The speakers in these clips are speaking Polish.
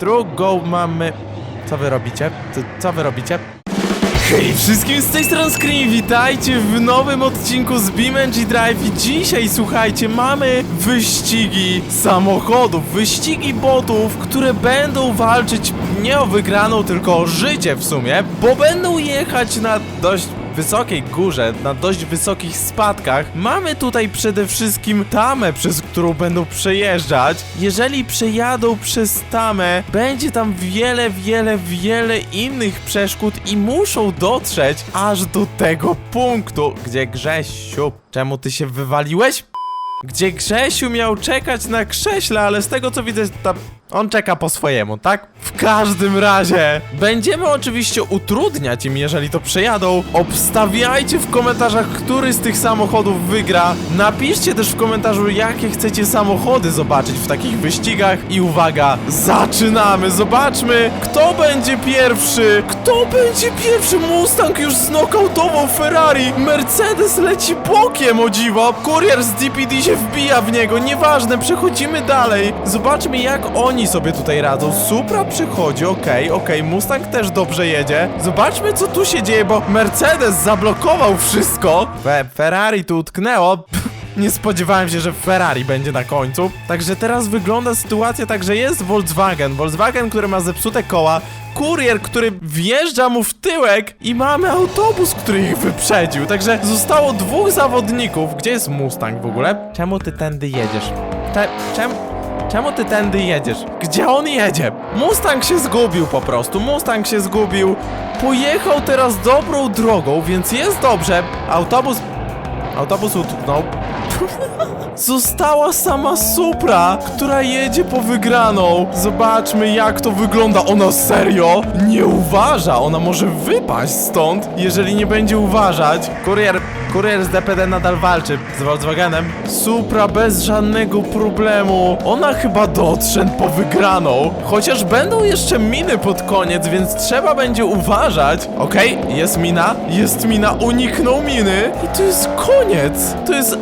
drugą mamy... Co wy robicie? Co, co wy robicie? Hej wszystkim z tej strony Screen, witajcie w nowym odcinku z BeamNG Drive i dzisiaj słuchajcie, mamy wyścigi samochodów, wyścigi botów, które będą walczyć nie o wygraną, tylko o życie w sumie, bo będą jechać na dość wysokiej górze, na dość wysokich spadkach. Mamy tutaj przede wszystkim tamę, przez którą będą przejeżdżać. Jeżeli przejadą przez tamę, będzie tam wiele, wiele, wiele innych przeszkód i muszą dotrzeć aż do tego punktu, gdzie Grzesiu, czemu ty się wywaliłeś? Gdzie Grzesiu miał czekać na krześle, ale z tego co widzę, tam on czeka po swojemu, tak? W każdym razie, będziemy oczywiście utrudniać im, jeżeli to przejadą. Obstawiajcie w komentarzach, który z tych samochodów wygra. Napiszcie też w komentarzu, jakie chcecie samochody zobaczyć w takich wyścigach. I uwaga, zaczynamy! Zobaczmy, kto będzie pierwszy! Kto będzie pierwszy? Mustang już znokautował Ferrari! Mercedes leci bokiem, o dziwo! Kurier z DPD się wbija w niego, nieważne, przechodzimy dalej. Zobaczmy, jak oni sobie tutaj radzą. Supra przychodzi, okej, okej, Mustang też dobrze jedzie. Zobaczmy, co tu się dzieje, bo Mercedes zablokował wszystko. Fe Ferrari tu utknęło. Nie spodziewałem się, że Ferrari będzie na końcu. Także teraz wygląda sytuacja tak, że jest Volkswagen. Volkswagen, który ma zepsute koła. Kurier, który wjeżdża mu w tyłek i mamy autobus, który ich wyprzedził. Także zostało dwóch zawodników. Gdzie jest Mustang w ogóle? Czemu ty tędy jedziesz? Cze czemu? Czemu ty tędy jedziesz? Gdzie on jedzie? Mustang się zgubił po prostu. Mustang się zgubił. Pojechał teraz dobrą drogą, więc jest dobrze. Autobus. Autobus utknął. Została sama Supra, która jedzie po wygraną. Zobaczmy, jak to wygląda. Ona serio nie uważa. Ona może wypaść stąd, jeżeli nie będzie uważać. Kurier, kurier z DPD nadal walczy z Volkswagenem. Supra bez żadnego problemu. Ona chyba dotrze po wygraną. Chociaż będą jeszcze miny pod koniec, więc trzeba będzie uważać. Okej, jest mina, jest mina, uniknął miny. I to jest koniec. To jest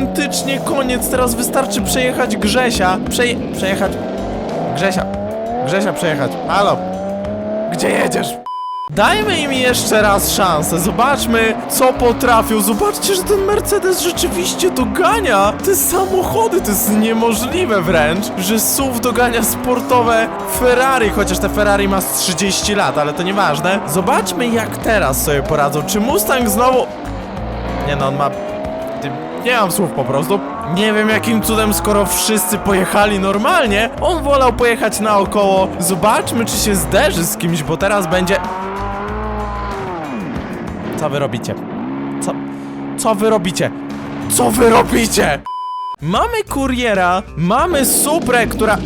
autentycznie koniec. Teraz wystarczy przejechać Grzesia. Przeje przejechać. Grzesia. Grzesia przejechać. Halo. Gdzie jedziesz? Dajmy im jeszcze raz szansę, zobaczmy co potrafią. Zobaczcie, że ten Mercedes rzeczywiście dogania te samochody. To jest niemożliwe wręcz, że SUV dogania sportowe Ferrari, chociaż te Ferrari ma z 30 lat, ale to nieważne. Zobaczmy jak teraz sobie poradzą. Czy Mustang znowu... Nie no, on ma... Nie mam słów po prostu. Nie wiem jakim cudem, skoro wszyscy pojechali normalnie, on wolał pojechać naokoło. Zobaczmy, czy się zderzy z kimś, bo teraz będzie... Co wy robicie? Co... Co wy robicie? Co wy robicie? Mamy kuriera, mamy Suprę, która...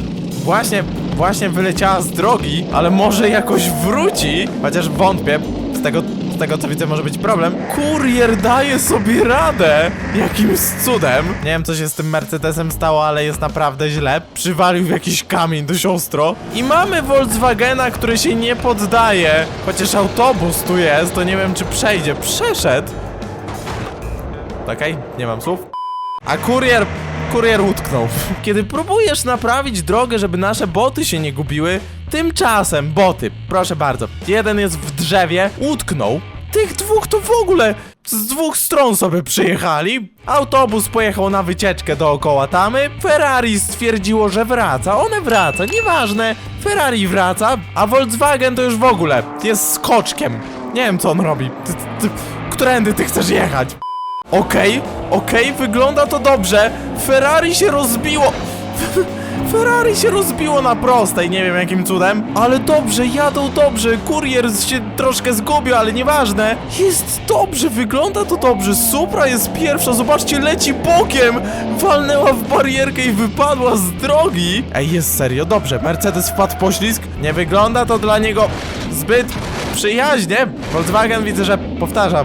Właśnie, właśnie wyleciała z drogi, ale może jakoś wróci, chociaż wątpię. Z tego, z tego co widzę może być problem. Kurier daje sobie radę! Jakimś cudem. Nie wiem co się z tym Mercedesem stało, ale jest naprawdę źle. Przywalił w jakiś kamień dość ostro. I mamy Volkswagena, który się nie poddaje. Chociaż autobus tu jest, to nie wiem czy przejdzie. Przeszedł. Okej, nie mam słów. A kurier. Kurier utknął. Kiedy próbujesz naprawić drogę, żeby nasze boty się nie gubiły, tymczasem boty, proszę bardzo, jeden jest w drzewie, utknął. Tych dwóch to w ogóle z dwóch stron sobie przyjechali. Autobus pojechał na wycieczkę dookoła tamy. Ferrari stwierdziło, że wraca. One wraca, nieważne. Ferrari wraca, a Volkswagen to już w ogóle jest skoczkiem. Nie wiem co on robi. Ty, ty, którędy ty chcesz jechać? Okej, okej, wygląda to dobrze. Ferrari się rozbiło. Ferrari się rozbiło na prostej, nie wiem jakim cudem. Ale dobrze, jadą dobrze. Kurier się troszkę zgubił, ale nieważne. Jest dobrze, wygląda to dobrze. Supra jest pierwsza, zobaczcie, leci bokiem. Walnęła w barierkę i wypadła z drogi. Ej, jest serio, dobrze. Mercedes wpadł w poślizg. Nie wygląda to dla niego zbyt przyjaźnie. Volkswagen widzę, że powtarza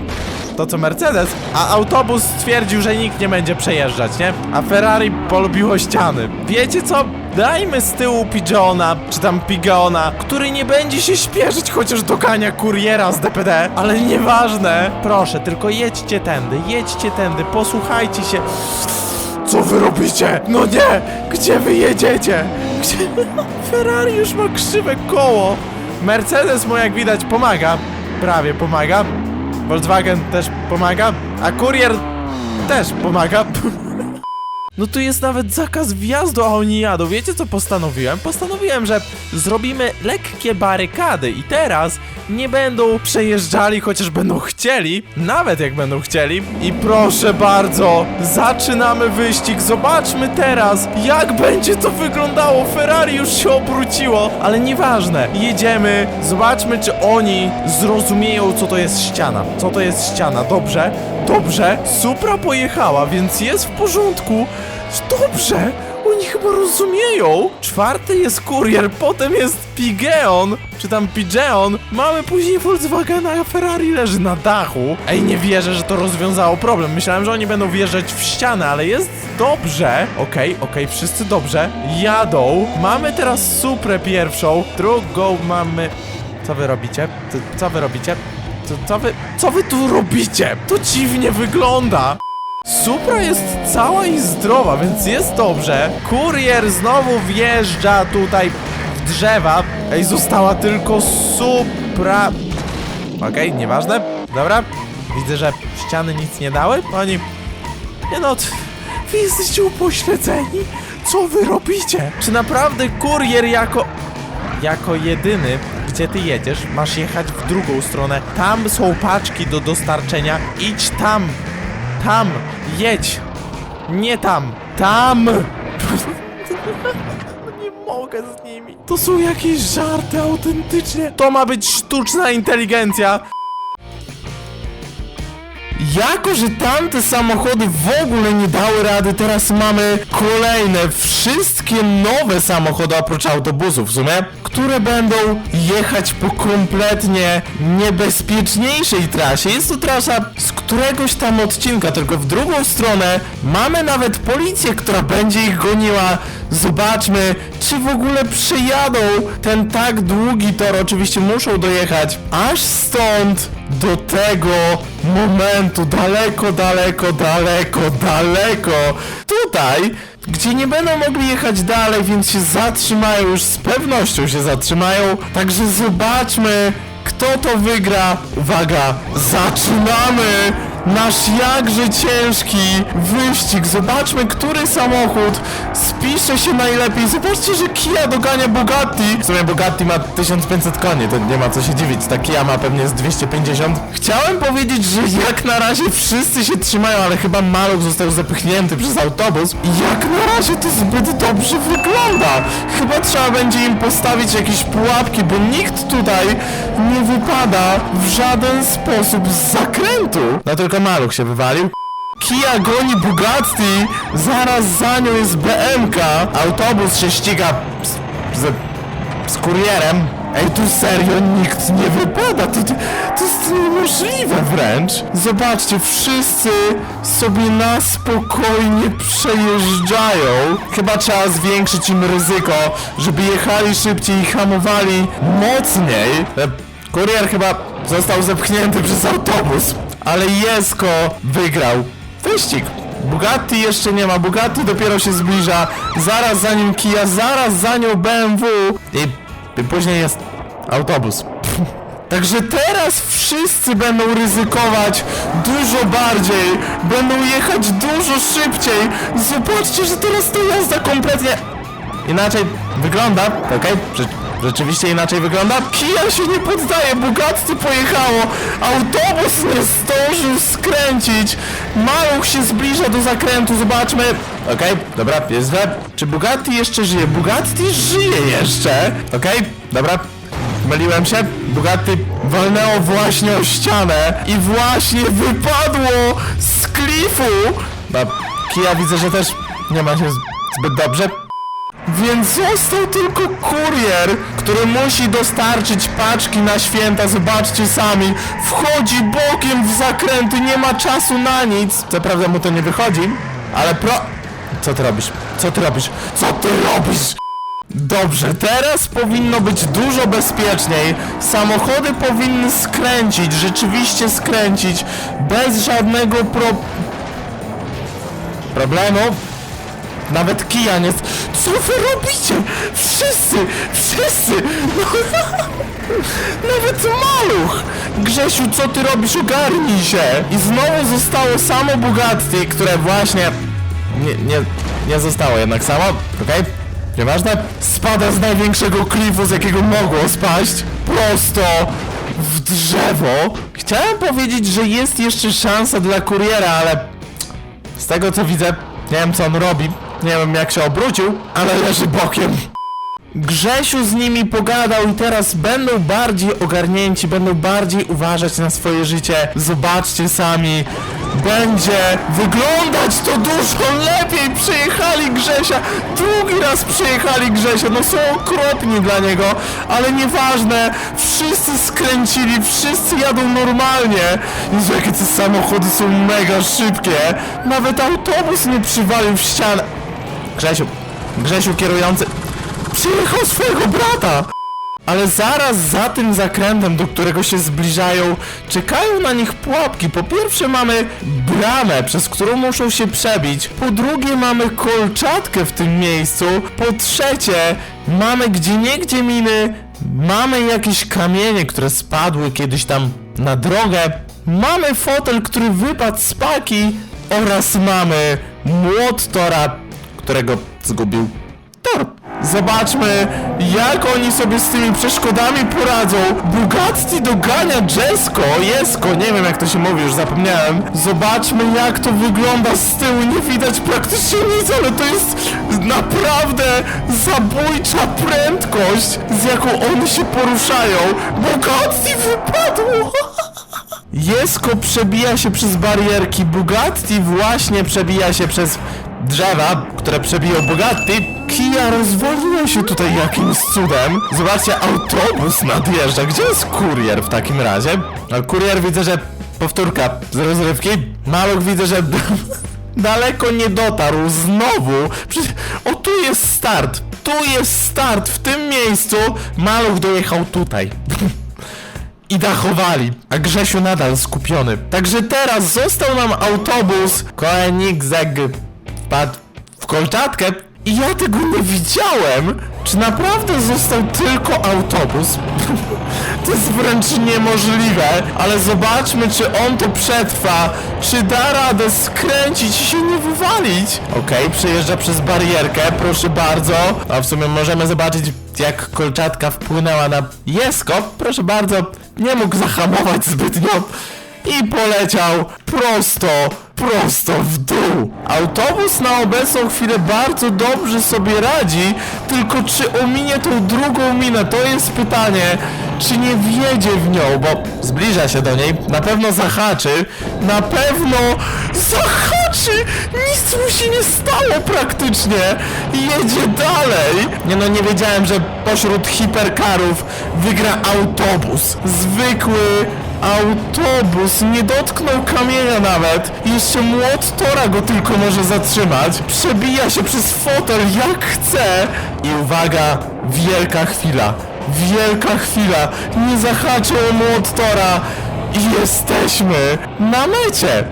to co Mercedes, a autobus stwierdził, że nikt nie będzie przejeżdżać, nie? A Ferrari polubiło ściany. Wiecie co? Dajmy z tyłu Pigeona, czy tam Pigeona, który nie będzie się śpieszyć, chociaż dogania kuriera z DPD, ale nieważne. Proszę, tylko jedźcie tędy, jedźcie tędy, posłuchajcie się. Co wy robicie? No nie! Gdzie wy jedziecie? Gdzie? Ferrari już ma krzywe koło. Mercedes mu jak widać pomaga. Prawie pomaga. Volkswagen też pomaga. A kurier też pomaga. No tu jest nawet zakaz wjazdu, a oni jadą. Wiecie co postanowiłem? Postanowiłem, że zrobimy lekkie barykady i teraz nie będą przejeżdżali, chociaż będą chcieli, nawet jak będą chcieli. I proszę bardzo, zaczynamy wyścig. Zobaczmy teraz, jak będzie to wyglądało. Ferrari już się obróciło, ale nieważne. Jedziemy, zobaczmy, czy oni zrozumieją, co to jest ściana. Co to jest ściana, dobrze? Dobrze, Supra pojechała, więc jest w porządku. Dobrze, oni chyba rozumieją. Czwarty jest kurier, potem jest Pigeon, czy tam Pigeon. Mamy później Volkswagena, a Ferrari leży na dachu. Ej, nie wierzę, że to rozwiązało problem. Myślałem, że oni będą wjeżdżać w ścianę, ale jest dobrze. Okej, okej, wszyscy dobrze. Jadą. Mamy teraz Suprę pierwszą, drugą mamy... Co wy robicie? Co wy robicie? Co, co wy... Co wy tu robicie? To dziwnie wygląda. Supra jest cała i zdrowa, więc jest dobrze. Kurier znowu wjeżdża tutaj w drzewa. Ej, została tylko Supra. Okej, nieważne. Dobra. Widzę, że ściany nic nie dały. Oni... Nie no, wy jesteście upośledzeni. Co wy robicie? Czy naprawdę kurier jako... Jako jedyny, gdzie ty jedziesz, masz jechać w drugą stronę. Tam są paczki do dostarczenia. Idź tam. Tam. Jedź. Nie tam. Tam. Nie mogę z nimi. To są jakieś żarty autentycznie. To ma być sztuczna inteligencja. Jako, że tamte samochody w ogóle nie dały rady, teraz mamy kolejne, wszystkie nowe samochody oprócz autobusów w sumie, które będą jechać po kompletnie niebezpieczniejszej trasie. Jest to trasa z któregoś tam odcinka, tylko w drugą stronę mamy nawet policję, która będzie ich goniła. Zobaczmy, czy w ogóle przejadą ten tak długi tor. Oczywiście muszą dojechać aż stąd do tego momentu, daleko, daleko, daleko, daleko. Tutaj, gdzie nie będą mogli jechać dalej, więc się zatrzymają, już z pewnością się zatrzymają. Także zobaczmy, kto to wygra. Uwaga, zaczynamy! Nasz jakże ciężki wyścig. Zobaczmy, który samochód spisze się najlepiej. Zobaczcie, że Kia dogania Bugatti. W sumie Bugatti ma 1500 koni, to nie ma co się dziwić. Ta Kia ma pewnie z 250. Chciałem powiedzieć, że jak na razie wszyscy się trzymają, ale chyba Maluch został zepchnięty przez autobus. Jak na razie to zbyt dobrze wygląda. Chyba trzeba będzie im postawić jakieś pułapki, bo nikt tutaj nie wypada w żaden sposób z zakrętu. No tylko Maluch się wywalił. Kia goni Bugatti, zaraz za nią jest BMK. Autobus się ściga z, z, z kurierem. Ej, tu serio nikt nie wypada, to, to, to jest niemożliwe wręcz. Zobaczcie, wszyscy sobie na spokojnie przejeżdżają. Chyba trzeba zwiększyć im ryzyko, żeby jechali szybciej i hamowali mocniej. E, Kurier chyba został zepchnięty przez autobus, ale Jesko wygrał wyścig. Bugatti jeszcze nie ma, Bugatti dopiero się zbliża, zaraz za nim Kia, zaraz za nią BMW i, później jest autobus. Także teraz wszyscy będą ryzykować dużo bardziej, będą jechać dużo szybciej. Zobaczcie, że teraz to jazda kompletnie inaczej wygląda, okej? Rze- Rzeczywiście inaczej wygląda. Kia się nie poddaje, Bugatti pojechało, autobus nie zdążył skręcić, Maluch się zbliża do zakrętu, zobaczmy. Okej, dobra, jest we. Czy Bugatti jeszcze żyje? Bugatti żyje jeszcze, okej, dobra. Myliłem się, Bugatti walnęło właśnie o ścianę i właśnie wypadło z klifu. Kia widzę, że też nie ma się zbyt dobrze. Więc został tylko kurier, który musi dostarczyć paczki na święta. Zobaczcie sami. Wchodzi bokiem w zakręty, nie ma czasu na nic. Co prawda mu to nie wychodzi, ale pro... Co ty robisz? Co ty robisz? Co ty robisz? Dobrze, teraz powinno być dużo bezpieczniej. Samochody powinny skręcić, rzeczywiście skręcić, bez żadnego pro... problemu. Nawet Kija nie... Co wy robicie? Wszyscy! Wszyscy! No, nawet maluch! Grzesiu, co ty robisz? Ogarnij się! I znowu zostało samo Bugatti, które właśnie... Nie, nie, nie zostało jednak samo, okej? Nieważne. Spada z największego klifu, z jakiego mogło spaść. Prosto w drzewo. Chciałem powiedzieć, że jest jeszcze szansa dla kuriera, ale z tego co widzę, nie wiem co on robi. Nie wiem jak się obrócił, ale leży bokiem. Grzesiu z nimi pogadał i teraz będą bardziej ogarnięci, będą bardziej uważać na swoje życie. Zobaczcie sami. Będzie wyglądać to dużo lepiej. Przyjechali Grzesia. Drugi raz przyjechali Grzesia. No są okropni dla niego, ale nieważne. Wszyscy skręcili, wszyscy jadą normalnie. Jezu, jakie te samochody są mega szybkie. Nawet autobus nie przywalił w ścianę. Grzesiu, Grzesiu kierujący przyjechał swojego brata! Ale zaraz za tym zakrętem, do którego się zbliżają, czekają na nich pułapki. Po pierwsze mamy bramę, przez którą muszą się przebić. Po drugie mamy kolczatkę w tym miejscu. Po trzecie mamy gdzie niegdzie miny. Mamy jakieś kamienie, które spadły kiedyś tam na drogę. Mamy fotel, który wypadł z paki. Oraz mamy młot Tora, którego zgubił Tor. Zobaczmy, jak oni sobie z tymi przeszkodami poradzą. Bugatti dogania Jesko, Jesko, nie wiem jak to się mówi, już zapomniałem. Zobaczmy, jak to wygląda z tyłu. Nie widać praktycznie nic, ale to jest naprawdę zabójcza prędkość, z jaką one się poruszają. Bugatti wypadło! Jesko przebija się przez barierki, Bugatti właśnie przebija się przez drzewa, które przebiją Bugatti. Kia rozwaliła się tutaj jakimś cudem. Zobaczcie, autobus nadjeżdża. Gdzie jest kurier w takim razie? A kurier widzę, że powtórka z rozrywki. Maluch widzę, że daleko nie dotarł. Znowu. Przecież... O, tu jest start. Tu jest start. W tym miejscu Maluch dojechał tutaj. i dachowali, a Grzesiu nadal skupiony. Także teraz został nam autobus. Koenigsegg wpadł w kolczatkę i ja tego nie widziałem. Czy naprawdę został tylko autobus? to jest wręcz niemożliwe, ale zobaczmy, czy on to przetrwa. Czy da radę skręcić i się nie wywalić? Okej, przejeżdża przez barierkę, proszę bardzo. A w sumie możemy zobaczyć, jak kolczatka wpłynęła na Jesko. Proszę bardzo, nie mógł zahamować zbytnio i poleciał prosto, prosto w dół. Autobus na obecną chwilę bardzo dobrze sobie radzi, tylko czy ominie tą drugą minę, to jest pytanie. Czy nie wjedzie w nią, bo zbliża się do niej, na pewno zahaczy, na pewno zahaczy, nic mu się nie stało praktycznie jedzie dalej. Nie no, nie wiedziałem, że pośród hiperkarów wygra autobus. Zwykły Autobus nie dotknął kamienia nawet. Jeszcze młot Tora go tylko może zatrzymać. Przebija się przez fotel jak chce. I uwaga, wielka chwila. Wielka chwila. Nie zahaczył młot Tora. I jesteśmy na mecie.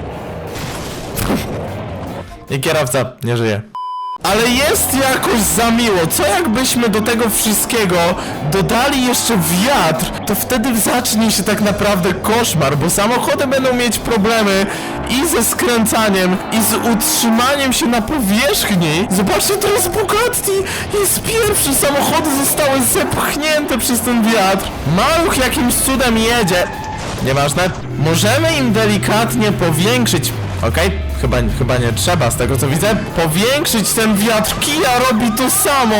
I kierowca nie żyje. Ale jest jakoś za miło. Co jakbyśmy do tego wszystkiego dodali jeszcze wiatr, to wtedy zacznie się tak naprawdę koszmar, bo samochody będą mieć problemy i ze skręcaniem, i z utrzymaniem się na powierzchni. Zobaczcie, jest Bugatti! Jest pierwszy, samochody zostały zepchnięte przez ten wiatr. Maluch jakimś cudem jedzie. Nieważne. Możemy im delikatnie powiększyć Okej, chyba, chyba nie trzeba, z tego co widzę. Powiększyć ten wiatr. Kia robi to samo.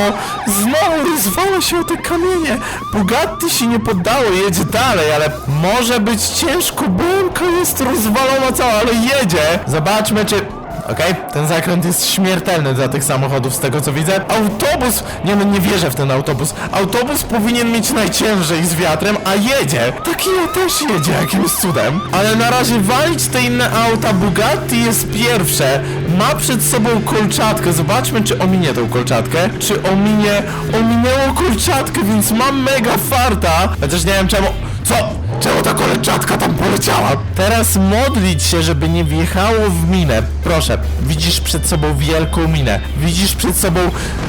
Znowu rozwala się o te kamienie. Bugatti się nie poddało, jedzie dalej, ale może być ciężko. Błęka jest rozwalona cała, ale jedzie. Zobaczmy, czy... Okej, ten zakręt jest śmiertelny dla tych samochodów, z tego co widzę. Autobus! Nie no, nie wierzę w ten autobus. Autobus powinien mieć najciężej z wiatrem, a jedzie. Taki ja też jedzie jakimś cudem. Ale na razie walić te inne auta. Bugatti jest pierwsze. Ma przed sobą kolczatkę. Zobaczmy, czy ominie tą kolczatkę. Czy ominie... Ominęło kolczatkę, więc mam mega farta. Chociaż nie wiem czemu... Co? Czemu ta koleżanka tam poleciała? Teraz modlić się, żeby nie wjechało w minę. Proszę, widzisz przed sobą wielką minę. Widzisz przed sobą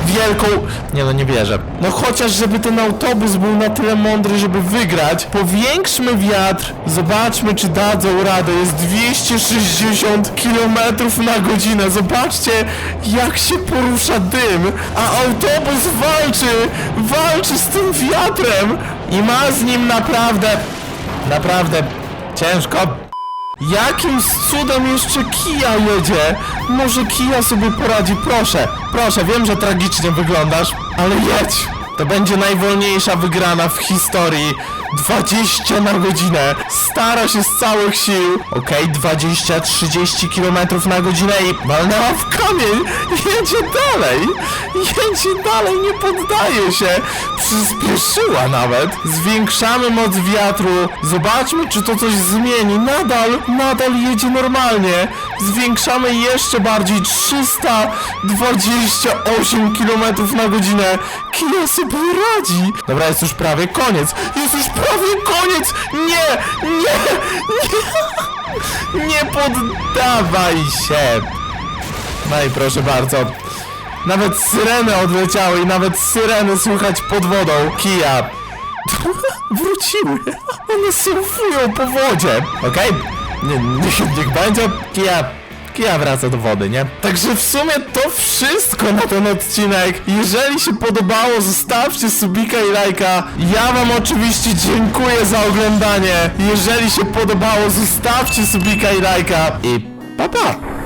wielką... Nie no, nie wierzę. No chociaż, żeby ten autobus był na tyle mądry, żeby wygrać. Powiększmy wiatr. Zobaczmy, czy dadzą radę. Jest 260 km na godzinę. Zobaczcie, jak się porusza dym. A autobus walczy. Walczy z tym wiatrem. I ma z nim naprawdę Naprawdę ciężko. Jakim cudem jeszcze Kia jedzie? Może Kia sobie poradzi, proszę. Proszę, wiem, że tragicznie wyglądasz, ale jedź. To będzie najwolniejsza wygrana w historii. 20 na godzinę. Stara się z całych sił. Okej, 20-30 km na godzinę i walnęła w kamień. Jedzie dalej. Jedzie dalej, nie poddaje się. Przyspieszyła nawet. Zwiększamy moc wiatru. Zobaczmy, czy to coś zmieni. Nadal, nadal jedzie normalnie. Zwiększamy jeszcze bardziej. 328 km na godzinę. Kia sobie. Dobra, jest już prawie koniec. Jest już prawie koniec. Nie, nie, nie. Nie poddawaj się. No i proszę bardzo. Nawet syreny odleciały i nawet syreny słychać pod wodą. Kia. Wróciły. One surfują po wodzie. Okej? Nie, niech, będzie. Kia wraca do wody, nie? Także w sumie to wszystko na ten odcinek. Jeżeli się podobało, zostawcie subika i lajka. Ja wam oczywiście dziękuję za oglądanie. Jeżeli się podobało, zostawcie subika i lajka. I pa pa!